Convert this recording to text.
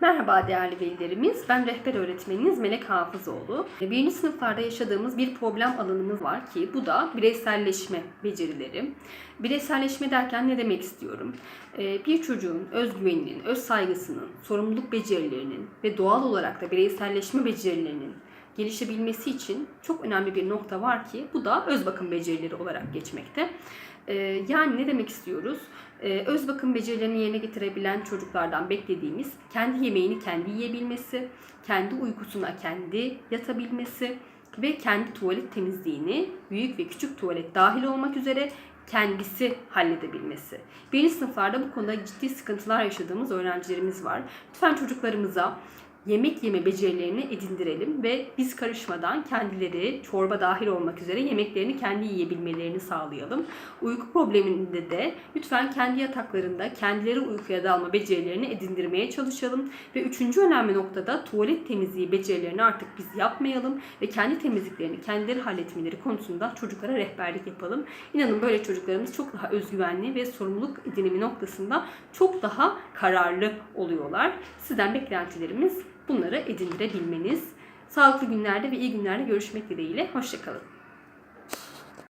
Merhaba değerli velilerimiz. Ben rehber öğretmeniniz Melek Hafızoğlu. Birinci sınıflarda yaşadığımız bir problem alanımız var ki bu da bireyselleşme becerileri. Bireyselleşme derken ne demek istiyorum? Ee, Bir çocuğun özgüveninin, öz saygısının, sorumluluk becerilerinin ve doğal olarak da bireyselleşme becerilerinin gelişebilmesi için çok önemli bir nokta var ki bu da öz bakım becerileri olarak geçmekte. Ee, Yani ne demek istiyoruz? Ee, Öz bakım becerilerini yerine getirebilen çocuklardan beklediğimiz kendi yemeğini kendi yiyebilmesi, kendi uykusuna kendi yatabilmesi ve kendi tuvalet temizliğini büyük ve küçük tuvalet dahil olmak üzere kendisi halledebilmesi. Birinci sınıflarda bu konuda ciddi sıkıntılar yaşadığımız öğrencilerimiz var. Lütfen çocuklarımıza yemek yeme becerilerini edindirelim ve biz karışmadan kendileri çorba dahil olmak üzere yemeklerini kendi yiyebilmelerini sağlayalım. Uyku probleminde de lütfen kendi yataklarında kendileri uykuya dalma becerilerini edindirmeye çalışalım. Ve üçüncü önemli noktada tuvalet temizliği becerilerini artık biz yapmayalım ve kendi temizliklerini kendileri halletmeleri konusunda çocuklara rehberlik yapalım. İnanın böyle çocuklarımız çok daha özgüvenli ve sorumluluk edinimi noktasında çok daha kararlı oluyorlar. Sizden beklentilerimiz bunları edindirebilmeniz. Sağlıklı günlerde ve iyi günlerde görüşmek dileğiyle. Hoşçakalın.